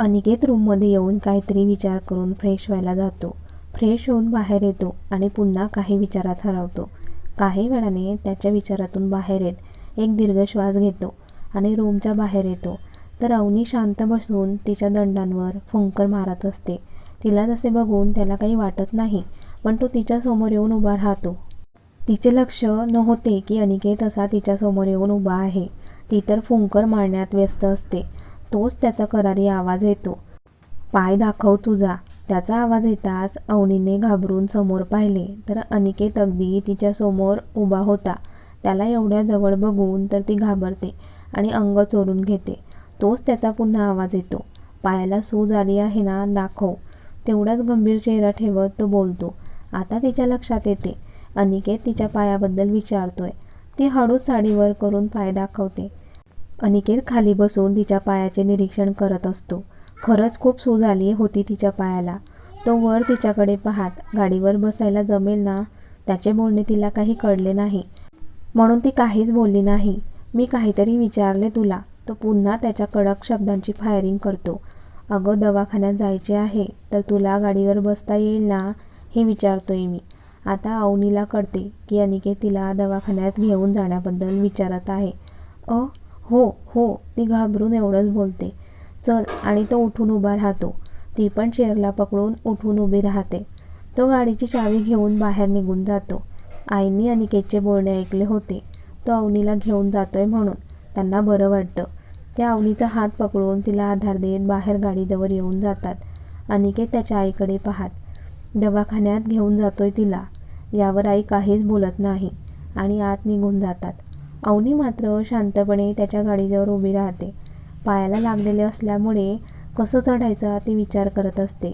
अनिकेत रूममध्ये येऊन काहीतरी विचार करून फ्रेश व्हायला जातो. फ्रेश होऊन बाहेर येतो आणि पुन्हा काही विचारात हरवतो. काही वेळाने त्याच्या विचारातून बाहेर येत एक दीर्घ श्वास घेतो आणि रूमच्या बाहेर येतो. तर अवनी शांत बसून तिच्या दंडांवर फुंकर मारत असते. तिला तसे बघून त्याला काही वाटत नाही पण तो तिच्यासमोर येऊन उभा राहतो. तिचे लक्ष नव्हते की अनिकेत असा तिच्यासमोर येऊन उभा आहे. ती तर फुंकर मारण्यात व्यस्त असते. तोच त्याचा करारी आवाज येतो. पाय दाखव तुझा. त्याचा आवाज येताच अवनीने घाबरून समोर पाहिले तर अनिकेत अगदी तिच्यासमोर उभा होता. त्याला एवढ्या जवळ बघून तर ती घाबरते आणि अंग चोरून घेते. तोच त्याचा पुन्हा आवाज येतो. पायाला सूज आली आहे ना दाखव. तेवढाच गंभीर चेहरा ठेवत तो बोलतो. आता तिच्या लक्षात येते. अनिकेत तिच्या पायाबद्दल विचारतोय. ती हळूच साडीवर करून पाय दाखवते. अनिकेत खाली बसून तिच्या पायाचे निरीक्षण करत असतो. खरंच खूप सूज आली होती तिच्या पायाला. तो वर तिच्याकडे पाहात गाडीवर बसायला जमेल ना? त्याचे बोलणे तिला काही कळले नाही. म्हणून ती काहीच बोलली नाही. मी काहीतरी विचारले तुला. तो पुन्हा त्याच्या कडक शब्दांची फायरिंग करतो. अगं दवाखान्यात जायचे आहे तर तुला गाडीवर बसता येईल ना? हे विचारतोय मी. आता अवनीला कळते की अनिकेत तिला दवाखान्यात घेऊन जाण्याबद्दल विचारत आहे. अ? हो हो ती घाबरून एवढंच बोलते. चल आणि तो उठून उभा राहतो. ती पण चेअरला पकडून उठून उभी राहते. तो गाडीची चावी घेऊन बाहेर निघून जातो. आईनी अनिकेतचे बोलणे ऐकले होते. तो अवनीला घेऊन जातोय म्हणून. त्यांना बरं वाटतं. त्या अवनीचा हात पकडून तिला आधार देत बाहेर गाडीजवळ येऊन जातात. अनिकेत त्याच्या आईकडे पाहात दवाखान्यात घेऊन जातोय तिला. यावर आई काहीच बोलत नाही. आणि आत निघून जातात. अवनी मात्र शांतपणे त्याच्या गाडीजवळ उभी राहते. पायाला लागलेले असल्यामुळे कसं चढायचा ते विचार करत असते.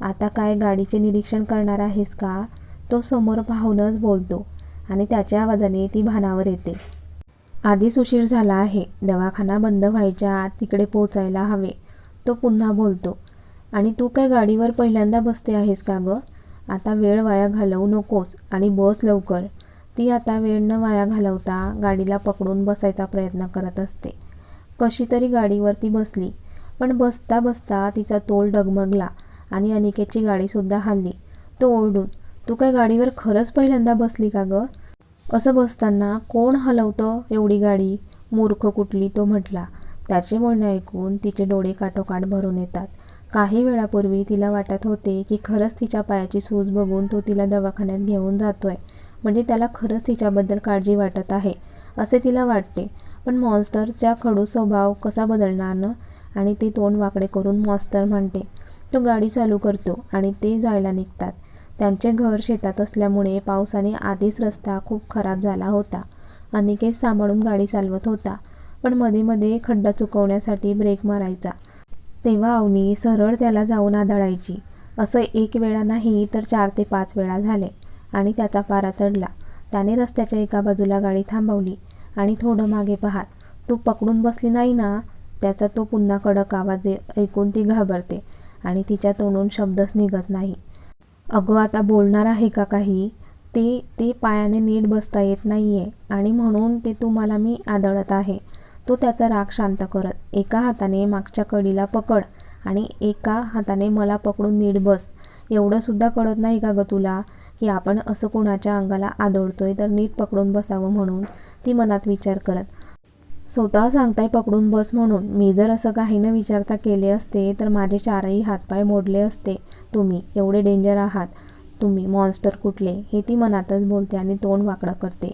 आता काय गाडीचे निरीक्षण करणार आहेस का? तो समोर पाहूनच बोलतो आणि त्याच्या आवाजाने ती भानावर येते. आधीच उशीर झाला आहे. दवाखाना बंद व्हायच्या आत तिकडे पोचायला हवे. तो पुन्हा बोलतो आणि तू काय गाडीवर पहिल्यांदा बसते आहेस का गं? आता वेळ वाया घालवू नकोस आणि बस लवकर. ती आता वेळ न वाया घालवता गाडीला पकडून बसायचा प्रयत्न करत असते. कशी तरी गाडीवरती बसली पण बसता बसता तिचा तोल डगमगला आणि अनिकेतची गाडीसुद्धा हल्ली. तो ओरडून तू काय गाडीवर खरंच पहिल्यांदा बसली का गं? असं बसताना कोण हलवतं एवढी गाडी? मूर्ख कुठली? तो म्हटला. त्याचे बोलणे ऐकून तिचे डोळे काठोकाठ भरून येतात. काही वेळापूर्वी तिला वाटत होते की खरंच तिच्या पायाची सूज बघून तो तिला दवाखान्यात घेऊन जातोय. म्हणजे त्याला खरंच तिच्याबद्दल काळजी वाटत आहे असे तिला वाटते. पण मॉन्स्टरचा खडू स्वभाव कसा बदलणार न? आणि ते तोंड वाकडे करून मॉन्स्टर म्हणते तो गाडी चालू करतो आणि ते जायला निघतात. त्यांचे घर शेतात असल्यामुळे पावसाने आधीच रस्ता खूप खराब झाला होता. अनिकेत सांभाळून गाडी चालवत होता पण मध्ये मध्ये खड्डा चुकवण्यासाठी ब्रेक मारायचा. तेव्हा अवनी सरळ त्याला जाऊन आदळायची. असं एक वेळा नाही तर चार ते पाच वेळा झाले. आणि त्याचा पारा चढला. त्याने रस्त्याच्या एका बाजूला गाडी थांबवली आणि थोडं मागे पाहात तू पकडून बसली नाही ना? त्याचा तो पुन्हा कडक आवाज ऐकून ती घाबरते आणि तिच्या तोंडून शब्दच निघत नाही. अगं आता बोलणार आहे का काही? ते ते पायाने नीट बसता येत नाही आहे आणि म्हणून ते तुम्हाला मी आदळत आहे. तो त्याचा राग शांत करत एका हाताने मागच्या कडीला पकड आणि एका हाताने मला पकडून नीट बस. एवढंसुद्धा कळत नाही का गं तुला? की आपण असं कोणाच्या अंगाला आदळतोय तर नीट पकडून बसावं म्हणून ती मनात विचार करत. स्वतः सांगताय पकडून बस म्हणून. मी जर असं काही न विचारता केले असते तर माझे चारही हातपाय मोडले असते. तुम्ही एवढे डेंजर आहात. तुम्ही मॉन्स्टर कुठले? हे ती मनातच बोलते आणि तोंड वाकडं करते.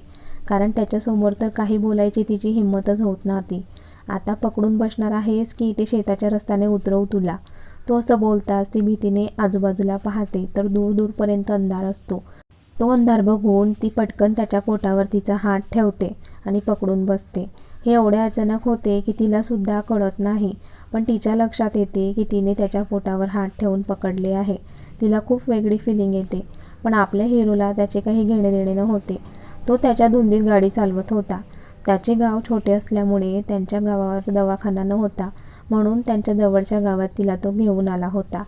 कारण त्याच्यासमोर तर काही बोलायची तिची हिंमतच होत नव्हती आता पकडून बसणार आहेस की इथे शेताच्या रस्त्याने उतरवू तुला? तो असं बोलताच ती भीतीने आजूबाजूला पाहते तर दूर दूरपर्यंत अंधार असतो. तो अंधार बघून ती पटकन त्याच्या पोटावर तिचा हात ठेवते आणि पकडून बसते. हे एवढे अचानक होते की तिलासुद्धा कळत नाही पण तिच्या लक्षात येते की तिने त्याच्या पोटावर हात ठेवून पकडले आहे. तिला खूप वेगळी फिलिंग येते पण आपल्या हिरोला त्याचे काही घेणे देणे नव्हते. तो त्याच्या धुंदीत गाडी चालवत होता. त्याचे गाव छोटे असल्यामुळे त्यांच्या गावावर दवाखाना नव्हता. म्हणून त्यांच्या जवळच्या गावात तिला तो घेऊन आला होता.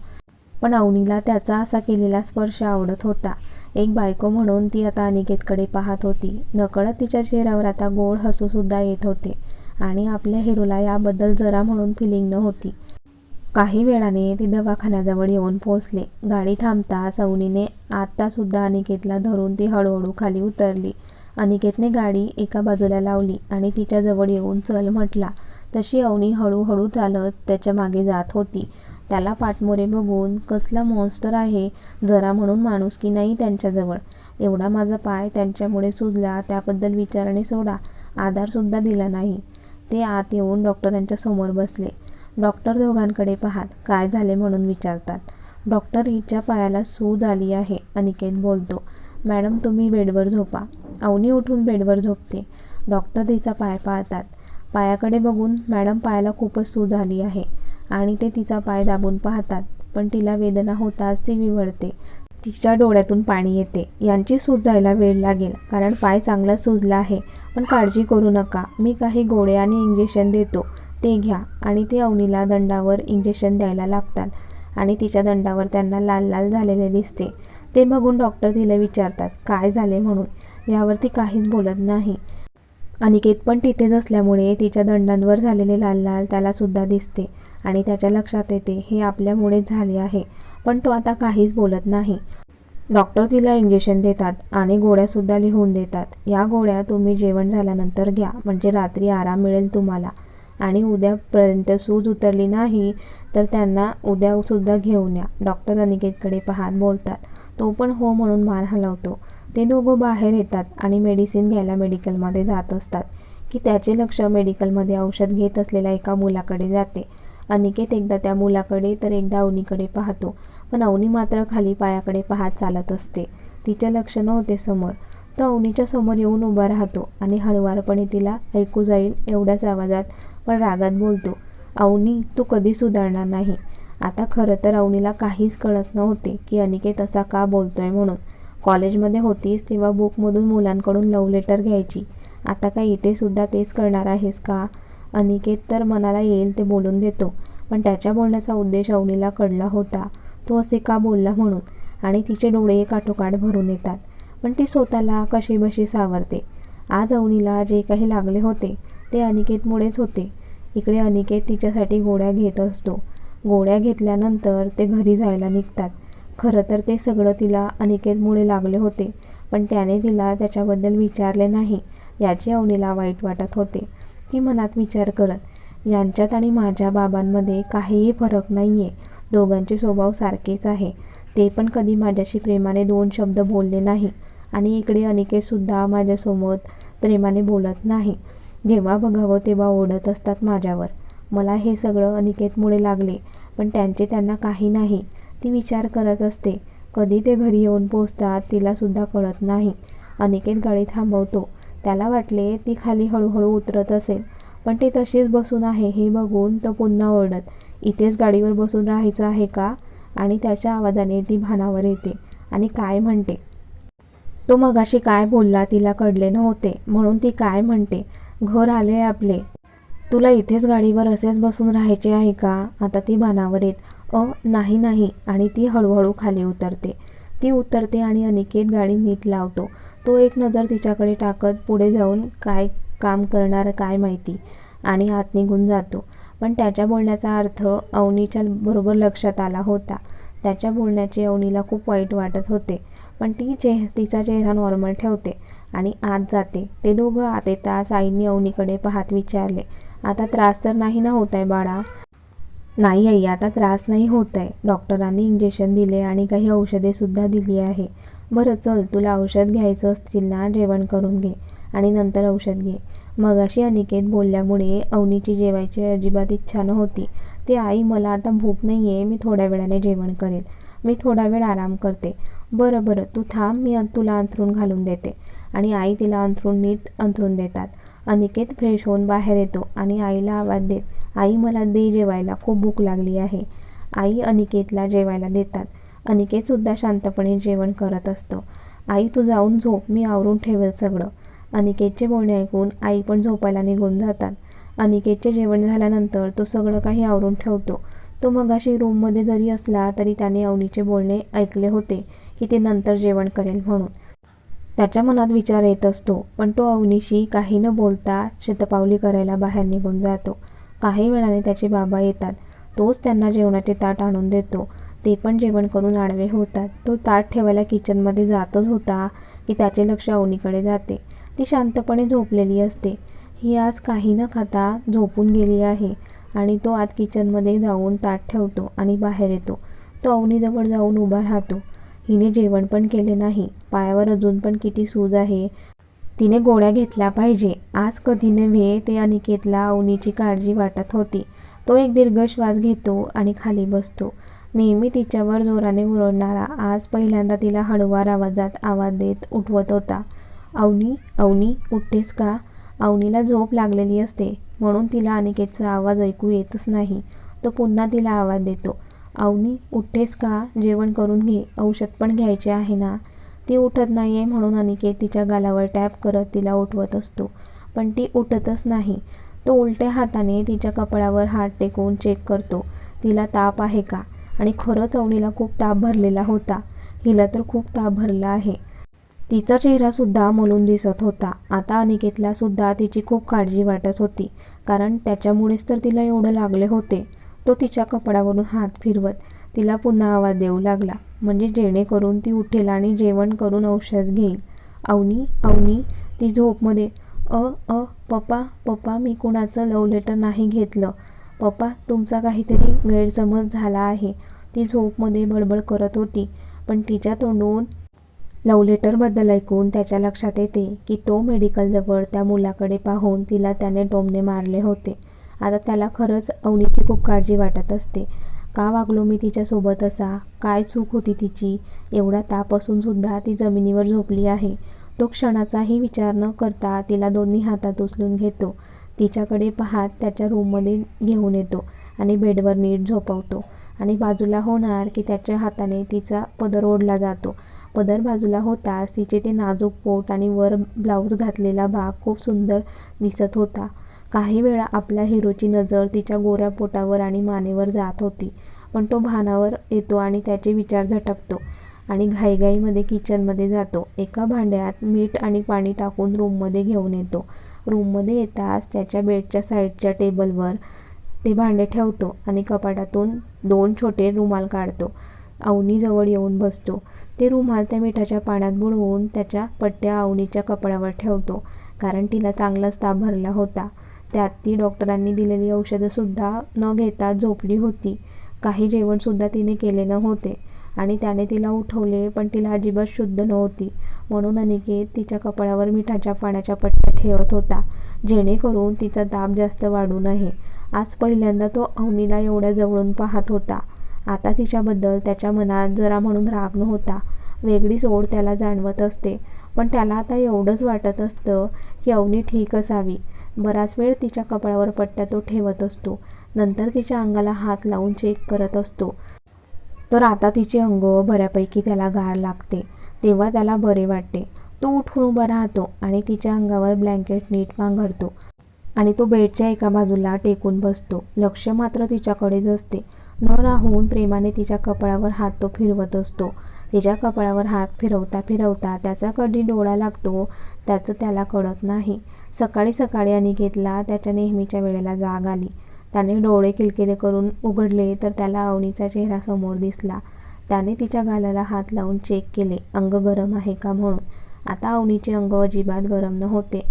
पण अवनीला त्याचा असा केलेला स्पर्श आवडत होता. एक बायको म्हणून ती आता अनिकेतकडे पाहत होती. नकळत तिच्या चेहऱ्यावर आता गोड हसूसुद्धा येत होते. आणि आपल्या हिरोला याबद्दल जरा म्हणून फिलिंग नव्हती. काही वेळाने ती दवाखान्याजवळ येऊन पोहोचले. गाडी थांबता अवनीने आत्तासुद्धा अनिकेतला धरून ती हळूहळू खाली उतरली. अनिकेतने गाडी एका बाजूला लावली आणि तिच्याजवळ येऊन चल म्हटला तशी अवनी हळूहळू चालत त्याच्यामागे जात होती. त्याला पाठमोरे बघून कसला मॉन्स्टर आहे जरा म्हणून माणूस की नाही त्यांच्याजवळ? एवढा माझा पाय त्यांच्यामुळे सुजला त्याबद्दल विचारणे सोडा. आधारसुद्धा दिला नाही. ते आत येऊन डॉक्टरांच्या समोर बसले. डॉक्टर दोघांकडे पाहात काय झाले म्हणून विचारतात. डॉक्टर हिच्या पायाला सूज आली आहे अनिकेत बोलतो. मॅडम तुम्ही बेडवर झोपा. अवनी उठून बेडवर झोपते. डॉक्टर तिचा पाय पाहतात पायाकडे बघून मॅडम पायाला खूपच सूज आली आहे आणि ते तिचा पाय दाबून पाहतात. पण तिला वेदना होताच ती विवळते. तिच्या डोळ्यातून पाणी येते. यांची सूज जायला वेळ लागेल. कारण पाय चांगला सुजला आहे. पण काळजी करू नका. मी काही गोळे आणि इंजेक्शन देतो. ते घ्या. आणि ते अवनीला दंडावर इंजेक्शन द्यायला लागतात. आणि तिच्या दंडावर त्यांना लाल लाल झालेले दिसते. ते बघून डॉक्टर तिला विचारतात काय झाले? म्हणून. यावर ती काहीच बोलत नाही. अनिकेत पण तिथेच असल्यामुळे तिच्या दंडांवर झालेले लाल लाल त्यालासुद्धा दिसते आणि त्याच्या लक्षात येते हे आपल्यामुळेच झाले आहे. पण तो आता काहीच बोलत नाही. डॉक्टर तिला इंजेक्शन देतात आणि गोळ्यासुद्धा लिहून देतात. या गोळ्या तुम्ही जेवण झाल्यानंतर घ्या म्हणजे रात्री आराम मिळेल तुम्हाला. आणि उद्यापर्यंत सूज उतरली नाही तर त्यांना उद्यासुद्धा घेऊन या. डॉक्टर अनिकेतकडे पाहत बोलतात. तो पण हो म्हणून मान हलवतो. ते दोघं बाहेर येतात आणि मेडिसिन घ्यायला मेडिकलमध्ये जात असतात. की त्याचे लक्ष मेडिकलमध्ये औषध घेत असलेल्या एका मुलाकडे जाते. अनिकेत एकदा त्या मुलाकडे तर एकदा अवनीकडे पाहतो. पण अवनी मात्र खाली पायाकडे पाहत चालत असते. तिचे लक्ष नव्हते समोर. तो अवनीच्या समोर येऊन उभा राहतो आणि हळुवारपणे तिला ऐकू जाईल एवढ्याच आवाजात पण रागात बोलतो अवनी तू कधी सुधारणार नाही. आता खरं तर अवनीला काहीच कळत नव्हते की अनिकेत असा का बोलतोय म्हणून. कॉलेजमध्ये होतीस तेव्हा बुकमधून मुलांकडून लव्ह लेटर घ्यायची. आता काय इथे सुद्धा तेच करणार आहेस का? अनिकेत तर मनाला येईल ते बोलून देतो. पण त्याच्या बोलण्याचा उद्देश अवनीला कळला होता. तो असे का बोलला म्हणून? आणि तिचे डोळे काठोकाठ भरून येतात. पण ती स्वतःला कशीबशी सावरते? आज अवनीला जे काही लागले होते ते अनिकेतमुळेच होते. इकडे अनिकेत तिच्यासाठी गोळ्या घेत असतो. गोळ्या घेतल्यानंतर ते घरी जायला निघतात. खरं तर ते सगळं तिला अनिकेतमुळे लागले होते पण त्याने तिला त्याच्याबद्दल विचारले नाही याची अवनीला वाईट वाटत होते. ती मनात विचार करत यांच्यात आणि माझ्या बाबांमध्ये काहीही फरक नाही आहे दोघांचे स्वभाव सारखेच आहे. ते पण कधी माझ्याशी प्रेमाने दोन शब्द बोलले नाही आणि इकडे अनिकेतसुद्धा माझ्यासोबत प्रेमाने बोलत नाही. जेव्हा बघावं तेव्हा ओढत असतात माझ्यावर. मला हे सगळं अनिकेतमुळे लागले पण त्यांचे त्यांना काही नाही. ती विचार करत असते. कधी ते घरी येऊन पोचतात तिलासुद्धा कळत नाही. अनिकेत गाडी थांबवतो. त्याला वाटले ती खाली हळूहळू उतरत असेल. पण ती तशीच बसून आहे हे बघून तो पुन्हा ओरडत इथेच गाडीवर बसून राहायचं आहे का? आणि त्याच्या आवाजाने ती भानावर येते आणि काय म्हणते? तो मगाशी काय बोलला तिला कळले नव्हते. म्हणून ती काय म्हणते? घर आले आपले. तुला इथेच गाडीवर असेच बसून राहायचे आहे का? आता ती भानावर येत अ नाही नाही. आणि ती हळूहळू खाली उतरते. ती उतरते आणि अनिकेत गाडी नीट लावतो. तो एक नजर तिच्याकडे टाकत पुढे जाऊन काय काम करणार काय माहिती आणि आत निघून जातो. पण त्याच्या बोलण्याचा अर्थ अवनीच्या बरोबर लक्षात आला होता. त्याच्या बोलण्याचे अवनीला खूप वाईट वाटत होते. पण ती चेह तिचा चेहरा नॉर्मल ठेवते आणि आत जाते. ते दोघं आत येता साईंनी अवनीकडे पाहत विचारले आता त्रास तर नाही ना होत आहे बाळा? नाही आई आता त्रास नाही होत आहे. डॉक्टरांनी इंजेक्शन दिले आणि काही औषधेसुद्धा दिली आहे. बरं चल तुला औषध घ्यायचं असतील ना जेवण करून घे आणि नंतर औषध घे. मगाशी अनिकेत बोलल्यामुळे अवनीची जेवायची अजिबात इच्छा नव्हती. ते आई मला आता भूक नाही आहे मी थोड्या वेळाने जेवण करेल. मी थोडा वेळ आराम करते. बरं बरं तू थांब मी तुला अंथरून घालून देते. आणि आई तिला अंथरून नीट अंथरून देतात. अनिकेत फ्रेश होऊन बाहेर येतो आणि आईला आवाज देत आई मला दे जेवायला खूप भूक लागली आहे. आई अनिकेतला जेवायला देतात. अनिकेतसुद्धा शांतपणे जेवण करत असतं. आई तू जाऊन झोप मी आवरून ठेवेल सगळं. अनिकेतचे बोलणे ऐकून आई पण झोपायला निघून जातात. अनिकेतचे जेवण झाल्यानंतर तो सगळं काही आवरून ठेवतो. तो मगाशी रूममध्ये जरी असला तरी त्याने अवनीचे बोलणे ऐकले होते की ते नंतर जेवण करेल म्हणून. त्याच्या मनात विचार येत असतो पण तो अवनीशी काही न बोलता शतपावली करायला बाहेर निघून जातो. काही वेळाने त्याचे बाबा येतात. तोच त्यांना जेवणाचे ताट आणून देतो. ते पण जेवण करून आडवे होतात. तो ताट ठेवायला किचनमध्ये जातच होता की त्याचे लक्ष अवनीकडे जाते. ती शांतपणे झोपलेली असते. ही आज काही न खाता झोपून गेली आहे आणि तो आत किचनमध्ये जाऊन ताट ठेवतो आणि बाहेर येतो. तो अवनीजवळ जाऊन उभा राहतो. हिने जेवण पण केले नाही. पायावर अजून पण किती सूज आहे. तिने गोळ्या घेतल्या पाहिजे. आज कधी नव्हे ते अनिकेतला अवनीची काळजी वाटत होती. तो एक दीर्घ श्वास घेतो आणि खाली बसतो. नेहमी तिच्यावर जोराने ओरडणारा आज पहिल्यांदा तिला हळुवार आवाजात आवाज देत उठवत होता. अवनी अवनी उठतेस का? अवनीला झोप लागलेली असते म्हणून तिला अनिकेतचा आवाज ऐकू येतच नाही. तो पुन्हा तिला आवाज देतो. अवनी उठतेस का? जेवण करून घे. औषध पण घ्यायचे आहे ना? ती उठत नाही आहे म्हणून अनिकेत तिच्या गालावर टॅप करत तिला उठवत असतो. पण ती उठतच नाही. तो उलट्या हाताने तिच्या कपड्यावर हात टेकवून चेक करतो. तिला ताप आहे का? आणि खरंच अवनीला खूप ताप भरलेला होता. हिला तर खूप ताप भरला आहे. तिचा चेहरासुद्धा मलून दिसत होता. आता अनिकेतला सुद्धा तिची खूप काळजी वाटत होती. कारण त्याच्यामुळेच तर तिला एवढं लागले होते. तो तिच्या कपड्यावरून हात फिरवत तिला पुन्हा आवाज देऊ लागला. म्हणजे जेणेकरून ती उठेल आणि जेवण करून औषध घेईल. अवनी अवनी ती झोपमध्ये. अ अ पप्पा पप्पा मी कुणाचं लव लेटर नाही घेतलं. पप्पा तुमचा काहीतरी गैरसमज झाला आहे. ती झोपमध्ये बडबड करत होती. पण तिच्या तोंडून लव लेटरबद्दल ऐकून त्याच्या लक्षात येते की तो मेडिकलजवळ त्या मुलाकडे पाहून तिला त्याने डोमने मारले होते. आता त्याला खरंच अवनीची खूप काळजी वाटत असते. का वागलो मी तिच्यासोबत असा? काय चूक होती तिची? एवढा ताप असूनसुद्धा ती जमिनीवर झोपली आहे. तो क्षणाचाही विचार न करता तिला दोन्ही हातात उचलून घेतो. तिच्याकडे पाहत त्याच्या रूममध्ये घेऊन येतो आणि बेडवर नीट झोपवतो. आणि बाजूला होणार की त्याच्या हाताने तिचा पदर ओढला जातो. पदर बाजूला होताच तिचे ते नाजूक पोट आणि वर ब्लाऊज घातलेला भाग खूप सुंदर दिसत होता. काही वेळा आपल्या हिरोची नजर तिच्या गोऱ्या पोटावर आणि मानेवर जात होती. पण तो भानावर येतो आणि त्याचे विचार झटकतो आणि घाईघाईमध्ये किचनमध्ये जातो. एका भांड्यात मीठ आणि पाणी टाकून रूममध्ये घेऊन येतो. रूममध्ये येताच त्याच्या बेडच्या साईडच्या टेबलवर ते भांडे ठेवतो आणि कपाटातून दोन छोटे रुमाल काढतो. अवनीजवळ येऊन बसतो. ते रुमाल त्या मिठाच्या पाण्यात बुडवून त्याच्या पट्ट्या अवनीच्या कपड्यावर ठेवतो कारण तिला चांगलाच ताप भरला होता. त्यात ती डॉक्टरांनी दिलेली औषधंसुद्धा न घेता झोपली होती. काही जेवणसुद्धा तिने केले नव्हते आणि त्याने तिला उठवले पण तिला अजिबात शुद्ध नव्हती. म्हणून अनिकेत तिच्या कपाळावर मिठाच्या पाण्याच्या पट्ट्या ठेवत होता जेणेकरून तिचा दाब जास्त वाढू नये. आज पहिल्यांदा तो अवनीला एवढ्या जवळून पाहत होता. आता तिच्याबद्दल त्याच्या मनात जरा म्हणून राग नव्हता. वेगळीच ओढ त्याला जाणवत असते पण त्याला आता एवढंच वाटत असतं की अवनी ठीक असावी. बराच वेळ तिच्या कपाळावर पट्ट्या तो ठेवत असतो. नंतर तिच्या अंगाला हात लावून चेक करत असतो. तर आता तिचे अंग बऱ्यापैकी त्याला गार लागते. तेव्हा त्याला बरे वाटते. तो उठून उभा राहतो आणि तिच्या अंगावर ब्लँकेट नीट पांघरतो आणि तो बेडच्या एका बाजूला टेकून बसतो. लक्ष मात्र तिच्याकडेच असते. न राहून प्रेमाने तिच्या कपाळावर हात तो फिरवत असतो. तिच्या कपाळावर हात फिरवता फिरवता त्याचा कधी डोळा लागतो त्याचं त्याला कळत नाही. सकाळी सकाळी अनिकेतला त्याच्या नेहमीच्या वेळेला जाग आली. त्याने डोळे किलकिले करून उघडले तर त्याला अवनीचा चेहरा समोर दिसला. त्याने तिच्या गालाला हात लावून चेक केले अंग गरम आहे का म्हणून. आता अवनीचे अंग अजिबात गरम नव्हते.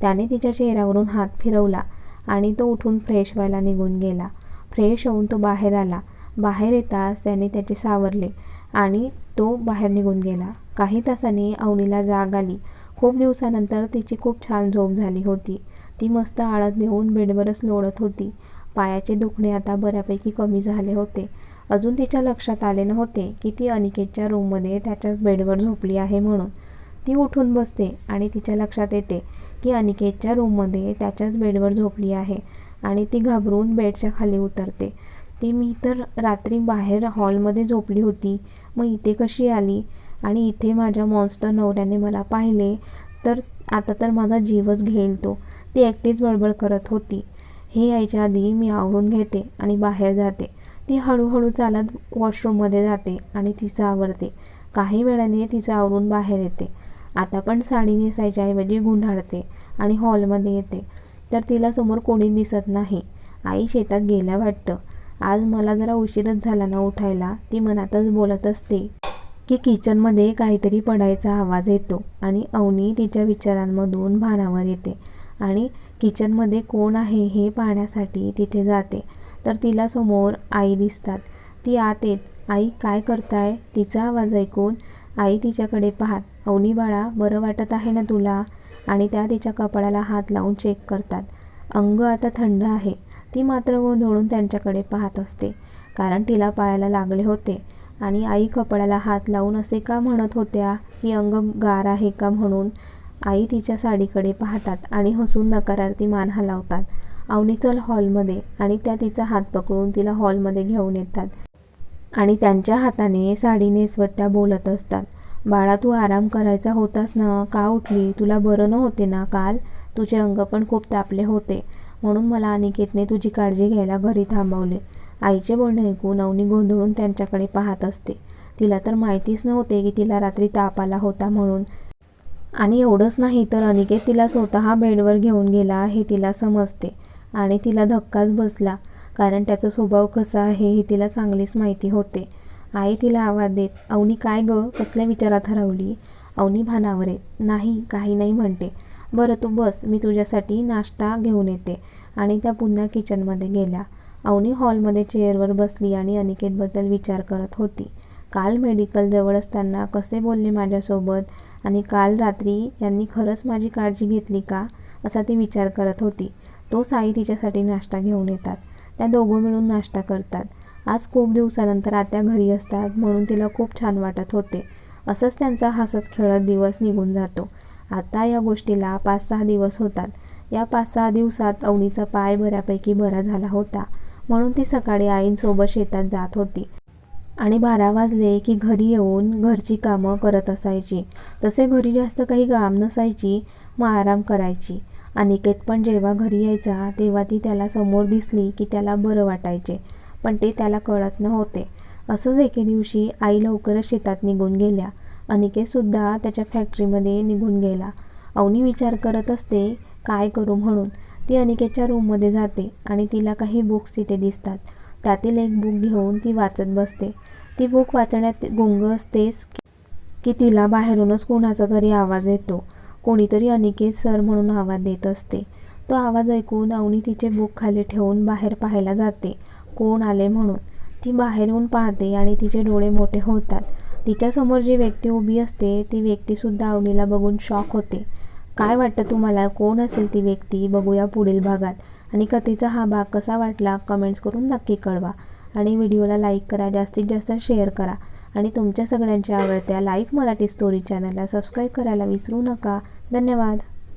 त्याने तिच्या चेहऱ्यावरून हात फिरवला आणि तो उठून फ्रेश व्हायला निघून गेला. फ्रेश होऊन तो बाहेर आला. बाहेर येताच त्याने त्याचे सावरले आणि तो बाहेर निघून गेला. काही तासांनी अवनीला जाग आली. खूप दिवसानंतर तिची खूप छान झोप झाली होती. ती मस्त आळत नेऊन बेडवरच लोळत होती. पायाचे दुखणे आता बऱ्यापैकी कमी झाले होते. अजून तिच्या लक्षात आले नव्हते की ती अनिकेतच्या रूममध्ये त्याच्याच बेडवर झोपली आहे म्हणून. ती उठून बसते आणि तिच्या लक्षात येते की अनिकेतच्या रूममध्ये त्याच्याच बेडवर झोपली आहे आणि ती घाबरून बेडच्या खाली उतरते. ते मी तर रात्री बाहेर हॉलमध्ये झोपली होती. मग इथे कशी आली? आणि इथे माझ्या मॉन्स्टर नवऱ्याने मला पाहिले तर आता तर माझा जीवच घेईल तो. ती एकटीच बडबड करत होती. हे यायच्या आधी मी आवरून घेते आणि बाहेर जाते. ती हळूहळू चालत वॉशरूममध्ये जाते आणि तिचं आवरते. काही वेळाने तिचं आवरून बाहेर येते. आता पण साडी नेसायच्या ऐवजी गुंढाळते आणि हॉलमध्ये येते. तर तिला समोर कोणी दिसत नाही. आई शेतात गेल्या वाटतं. आज मला जरा उशीरच झाला ना उठायला. ती मनातच बोलत असते की किचनमध्ये काहीतरी पडायचा आवाज येतो आणि अवनी तिच्या विचारांमधून भानावर येते. आणि किचनमध्ये कोण आहे हे पाहण्यासाठी तिथे जाते. तर तिला समोर आई दिसतात. ती आत येत आई काय करताय? तिचा आवाज ऐकून आई तिच्याकडे पाहत अवनी बाळा बरं वाटत आहे ना तुला? आणि त्या तिच्या कपाळाला हात लावून चेक करतात. अंग आता थंड आहे. ती मात्र गोंधळून त्यांच्याकडे पाहत असते. कारण तिला पायाला लागले होते. आणि आई कपड्याला हात लावून असे का म्हणत होत्या की अंग गार आहे का म्हणून? आई तिच्या साडीकडे पाहतात आणि हसून नकारार्थी मान हलावतात. अवनी चल हॉलमध्ये. आणि त्या तिचा हात पकडून तिला हॉलमध्ये घेऊन येतात. आणि त्यांच्या हाताने साडी नेसवत त्या बोलत असतात. बाळा तू आराम करायचा होतास ना? का उठली? तुला बरं न होते ना काल? तुझे अंग पण खूप तापले होते. म्हणून मला अनिकेतने तुझी काळजी घ्यायला घरी थांबवले. आईचे बोलणे ऐकून अवनी गोंधळून त्यांच्याकडे पाहत असते. तिला तर माहितीच नव्हते की तिला रात्री ताप आला होता म्हणून. आणि एवढंच नाही तर अनिकेत तिला स्वतः बेडवर घेऊन गेला हे तिला समजते. आणि तिला धक्काच बसला कारण त्याचा स्वभाव कसा आहे हे तिला चांगलीच माहिती होते. आई तिला आवाज देत अवनी काय ग? कसल्या विचारात हरवली? अवनी भानावर येत नाही काही नाही म्हणते. बरं तू बस मी तुझ्यासाठी नाश्ता घेऊन येते. आणि त्या पुन्हा किचनमध्ये गेल्या. अवनी हॉलमध्ये चेअरवर बसली आणि अनिकेतबद्दल विचार करत होती. काल मेडिकलजवळ असताना कसे बोलले माझ्यासोबत? आणि काल रात्री यांनी खरंच माझी काळजी घेतली का? असा ती विचार करत होती. तो साई तिच्यासाठी नाश्ता घेऊन येतात. त्या दोघं मिळून नाश्ता करतात. आज खूप दिवसानंतर आत्या घरी असतात म्हणून तिला खूप छान वाटत होते. असंच त्यांचा हसत खेळत दिवस निघून जातो. आता या गोष्टीला पाच सहा दिवस होतात. या पाच सहा दिवसात अवनीचा पाय बऱ्यापैकी बरा झाला होता म्हणून ती सकाळी आईंसोबत शेतात जात होती. आणि बारा वाजले की घरी येऊन घरची कामं करत असायची. तसे घरी जास्त काही काम नसायची मग आराम करायची. अनिकेत पण जेव्हा घरी यायचा तेव्हा ती त्याला समोर दिसली की त्याला बरं वाटायचे पण ते त्याला कळत नव्हते. असंच एके दिवशी आई लवकरच शेतात निघून गेल्या. अनिकेतसुद्धा त्याच्या फॅक्टरीमध्ये निघून गेला. अवनी विचार करत असते काय करू म्हणून? ती अनिकेतच्या रूममध्ये जाते आणि तिला काही बुक्स तिथे दिसतात. त्यातील एक बुक घेऊन ती वाचत बसते. ती बुक वाचण्यात गुंग असतेस की तिला बाहेरूनच कोणाचा तरी आवाज येतो. कोणीतरी अनिकेत सर म्हणून आवाज देत असते. तो आवाज ऐकून अवनी तिचे बुक खाली ठेवून बाहेर पाहायला जाते. कोण आले म्हणून? ती बाहेरून पाहते आणि तिचे डोळे मोठे होतात. तिच्यासमोर जी व्यक्ती उभी असते ती व्यक्तीसुद्धा अवनीला बघून शॉक होते. काय वाटतं तुम्हाला? कोण असेल ती व्यक्ती? बघूया पुढील भागात. आणि कथेचा हा भाग कसा वाटला? कमेंट्स करून नक्की कळवा. आणि व्हिडिओला लाईक करा जास्तीत जास्त शेअर करा. आणि तुमच्या सगळ्यांच्या आवडत्या लाईव्ह मराठी स्टोरी चॅनलला सबस्क्राईब करायला विसरू नका. धन्यवाद.